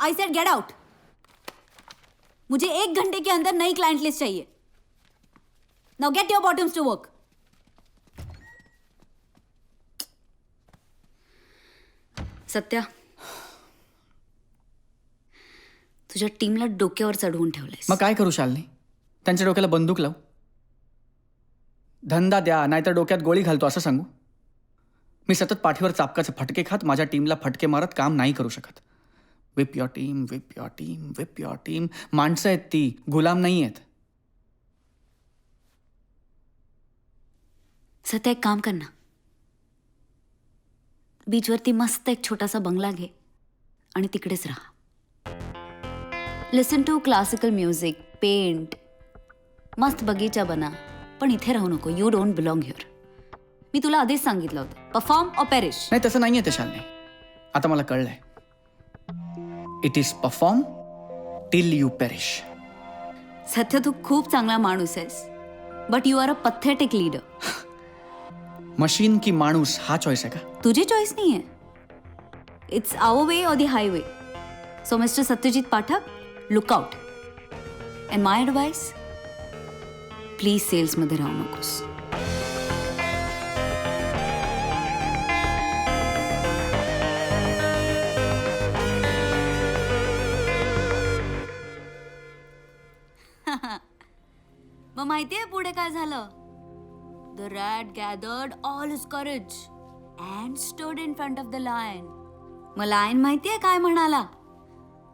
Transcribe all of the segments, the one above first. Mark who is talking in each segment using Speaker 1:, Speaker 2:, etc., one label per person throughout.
Speaker 1: I said get out मुझे एक घंटे के अंदर नई क्लाइंट लिस्ट चाहिए। Now get your bottoms to work Satya तुझ्या टीमला डोक्यावर चढवून ठेवलंय
Speaker 2: मग काय करू शालनी? त्यांच्या डोक्याला बंदूक लावू. धंदा द्या नाहीतर डोक्यात गोळी घालतो असं सांगू. मी सतत पाठीवर चापकाचे फटके खात माझ्या टीमला फटके मारत काम नाही करू शकत. Whip your team whip your team whip your team माणसं आहेत ती गुलाम नाही आहेत.
Speaker 1: सत्या एक काम कर ना. बीचवरती मस्त एक छोटासा बंगला घे आणि तिकडेच राहा. Listen to classical music paint मस्त बगीचा बना पण इथे राहू नको. यू डोंट बिलॉंग हिअर मी तुला आधीच सांगितलं होतं. परफॉर्म ऑर पेरिश
Speaker 2: नाही तसं नाही आहे ते शालनी. आता मला कळलंय. It is perform till you perish
Speaker 1: Satya तू खूप चांगला माणूस आहेस but you are a pathetic leader
Speaker 2: machine की माणूस हा चॉईस आहे का?
Speaker 1: तुझी चॉईस नाही आहे. It's our way or the highway so mister Satyajit Pathak look out and my advice please सेल्समध्ये राहू नकोस मग माहितीये पुढे काय झालं? The rat gathered all his courage and stood in front of the lion मग लायन माहितीये काय म्हणाला?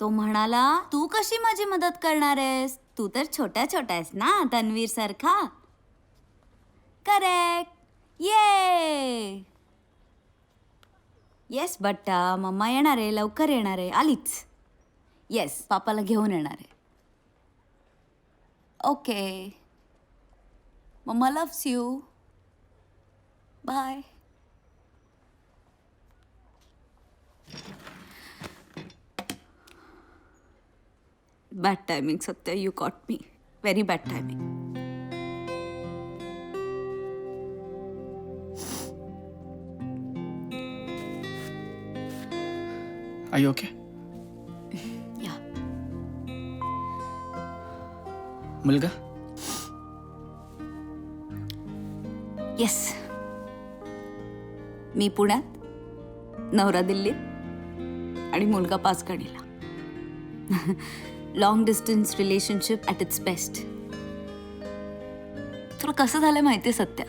Speaker 1: तो म्हणाला तू कशी माझी मदत करणार आहेस? तू तर छोट्या छोट्या आहेस ना तन्वीर सारखा? करेक्ट ये येस बट्टा मम्मा येणार आहे लवकर येणार आहे आलीच. येस पापाला घेऊन येणार आहे. Okay mamma loves you bye bad timing Satya you caught me very bad timing
Speaker 2: I okay
Speaker 1: या
Speaker 2: मुलगा
Speaker 1: येस मी पुण्यात नवरा दिल्लीत आणि मुलगा पाचगणीला. Long distance relationship at its best तुला कसं झालं माहिती सत्या?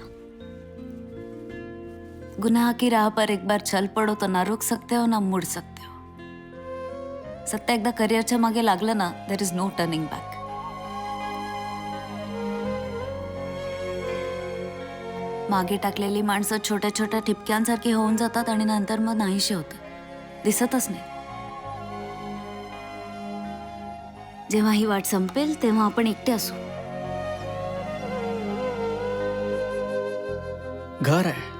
Speaker 1: गुनाह की राह पर एक बार चल पडो तर ना रोक सकते हो ना मुड सकते हो. सत्या एकदा करिअरच्या मागे लागलं ना there is no turning back मागे टाकलेली माणसं छोट्या छोट्या ठिपक्यांसारखी होऊन जातात आणि नंतर मग नाहीशी होतं. दिसतच नाही. जेव्हा ही वाट संपेल तेव्हा आपण एकटे असू.
Speaker 2: घर आहे.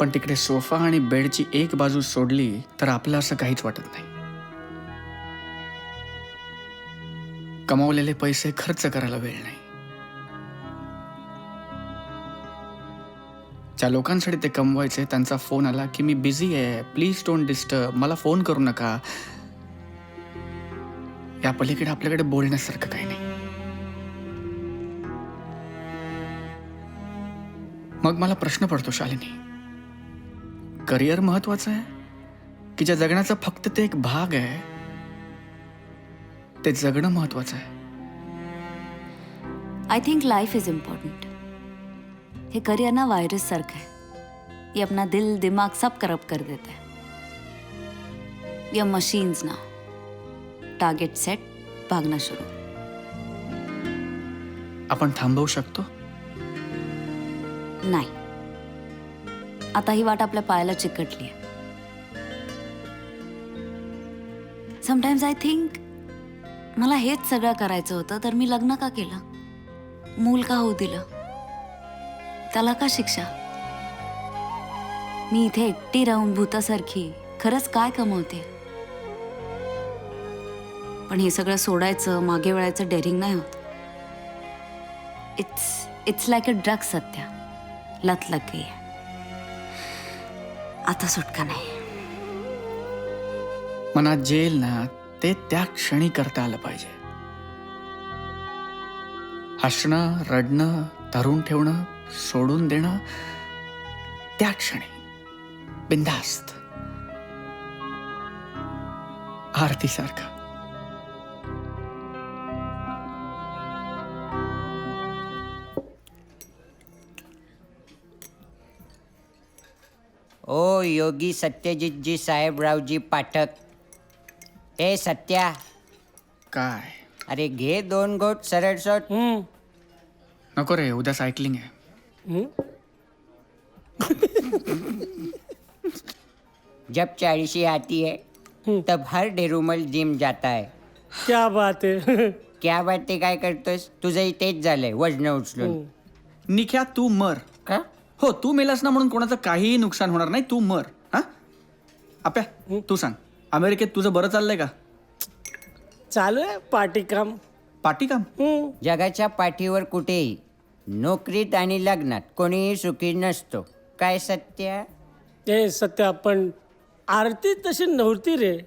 Speaker 2: पण तिकडे सोफा आणि बेडची एक बाजू सोडली तर आपलं असं काहीच वाटत नाही. कमावलेले पैसे खर्च करायला वेळ नाही. ज्या लोकांसाठी ते कमवायचे त्यांचा फोन आला की मी बिझी आहे. प्लीज डोंट डिस्टर्ब मला फोन करू नका. या पलीकडे आपल्याकडे बोलण्यासारखं काही नाही. मग मला प्रश्न पडतो शालिनी. करिअर महत्वाचं आहे? की ज्या जगण्याचा फक्त ते एक भाग आहे ते जगणं महत्वाचं आहे?
Speaker 1: I think life is important हे करियर ना वायरस सारखं है ये अपना दिल दिमाग सब करप्ट कर देता है. ये मशीन्स ना टारगेट सेट भागना शुरू.
Speaker 2: आपण थांबवू शकतो?
Speaker 1: नाही. आता ही वाट आपल्या पायाला चिकटली आहे. समटाइम्स आय थिंक मला हेच सगळं करायचं होतं तर मी लग्न का केलं? मूल का होऊ दिलं? त्याला का शिक्षा? मी इथे एकटी राहून भूतासारखी खरंच काय कमवते? पण हे सगळं सोडायचं मागे वळायचं डेअरिंग नाही होत. It's it's like a drug सध्या. लत लग गई आता सुटका नाही.
Speaker 2: मनात जेल ना ते त्या क्षणी करता आलं पाहिजे. हसणं रडणं धरून ठेवणं सोडून देणं त्या क्षणी बिंदास्त आरती सारखं
Speaker 3: ओ योगी सत्यजितजी साहेबरावजी पाठक. ए सत्या.
Speaker 2: काय?
Speaker 3: अरे घे दोन गोट सरळ सोट
Speaker 4: हम्म.
Speaker 2: नको रे उद्या सायकलिंग आहे.
Speaker 3: जब चाळीशी आती है तब हर डेरुमल जिम जाता है।
Speaker 4: क्या बात आहे
Speaker 3: क्या वाटते काय करतोस तुझंही तेच झालंय वजन उचलून.
Speaker 2: निख्या तू मर.
Speaker 3: का?
Speaker 2: हो तू मेलास ना म्हणून कोणाचं काहीही नुकसान होणार नाही तू मर. हा? आप्या तू सांग. अमेरिकेत तुझं बरं चाललंय का?
Speaker 4: चालू आहे पार्टी काम
Speaker 2: पाठी काम
Speaker 4: हम्म.
Speaker 3: जगाच्या पाठीवर कुठेही नोकरीत आणि लग्नात कोणीही सुखी नसतो. काय सत्य?
Speaker 4: ते सत्या पण आरती तशी नव्हती रे.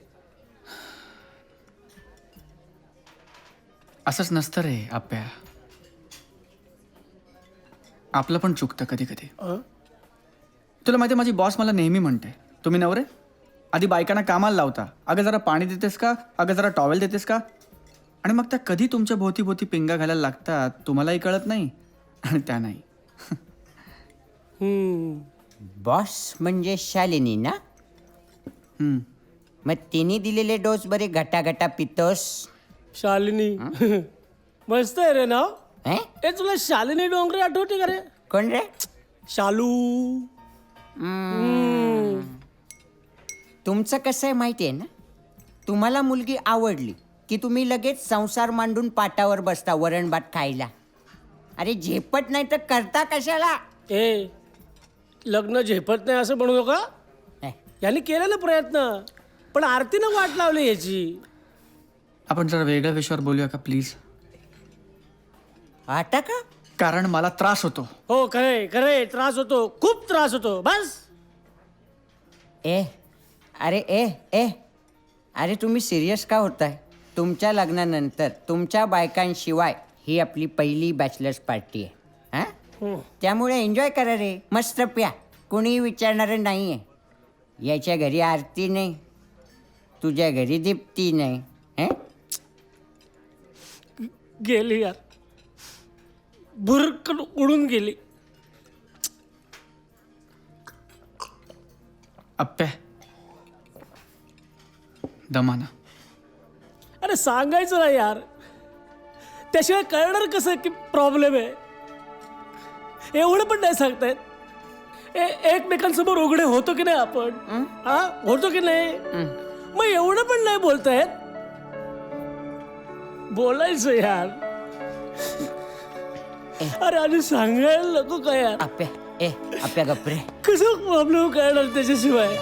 Speaker 2: असंच नसतं रे आप्या. आपलं पण चुकतं कधी कधी
Speaker 4: अं?
Speaker 2: तुला माहिती माझी बॉस मला नेहमी म्हणते. तुम्ही नवरे? आधी बायकांना कामाला लावता. अगं जरा पाणी देतेस का? अगं जरा टॉवेल देतेस का? आणि मग त्या कधी तुमच्या भोवती भोवती पिंगा घालायला लागतात तुम्हालाही कळत नाही. आणि त्या नाही.
Speaker 4: हम्म.
Speaker 3: बॉस म्हणजे शालिनी ना?
Speaker 2: हम्म.
Speaker 3: मग तिने दिलेले डोस बरे घटाघटा पितोस?
Speaker 4: शालिनी. मस्त आहे रे नाव
Speaker 3: हे?
Speaker 4: ए तुला शालिनी डोंगरे आठवते का रे?
Speaker 3: कोण रे?
Speaker 4: शालू.
Speaker 3: तुमचं कसं आहे माहिती आहे ना? तुम्हाला मुलगी आवडली की तुम्ही लगेच संसार मांडून पाटावर बसता वरण भात खायला? अरे झेपत नाही तर करता कशाला?
Speaker 4: ए लग्न झेपत नाही असं म्हणू नका.
Speaker 3: हे,
Speaker 4: यांनी केला ना प्रयत्न पण आरतीनं वाट लावली याची.
Speaker 2: आपण जरा वेगळ्या विषयावर बोलूया का प्लीज
Speaker 3: आता का?
Speaker 2: कारण मला त्रास होतो.
Speaker 4: हो खरे खरे त्रास होतो खूप त्रास होतो बस.
Speaker 3: ए अरे ए ए अरे तुम्ही सिरियस का होताय? तुमच्या लग्नानंतर तुमच्या बायकांशिवाय ही आपली पहिली बॅचलर्स पार्टी आहे. हां?
Speaker 4: हम्म.
Speaker 3: त्यामुळे एन्जॉय करा रे. मस्त प्या. कोणीही विचारणारं नाही आहे याच्या घरी आरती नाही. तुझ्या घरी दीप्ती नाही. हं?
Speaker 4: गेली यार. भुरकन उडून गेली.
Speaker 2: आप्या दमाना.
Speaker 4: अरे सांगायचं ना यार. त्याशिवाय कळणार कसं की प्रॉब्लेम आहे? एवढं पण नाही सांगतायत. ए एकमेकांसमोर उघडे होतो की नाही आपण? हा? होतो की नाही? मग एवढं पण नाही बोलतायत? बोलायचं यार. अरे आणि सांगायला नको काय यार?
Speaker 3: आप्या ए आप्या गप्रे
Speaker 4: कसं प्रॉब्लेम कळणार त्याच्याशिवाय?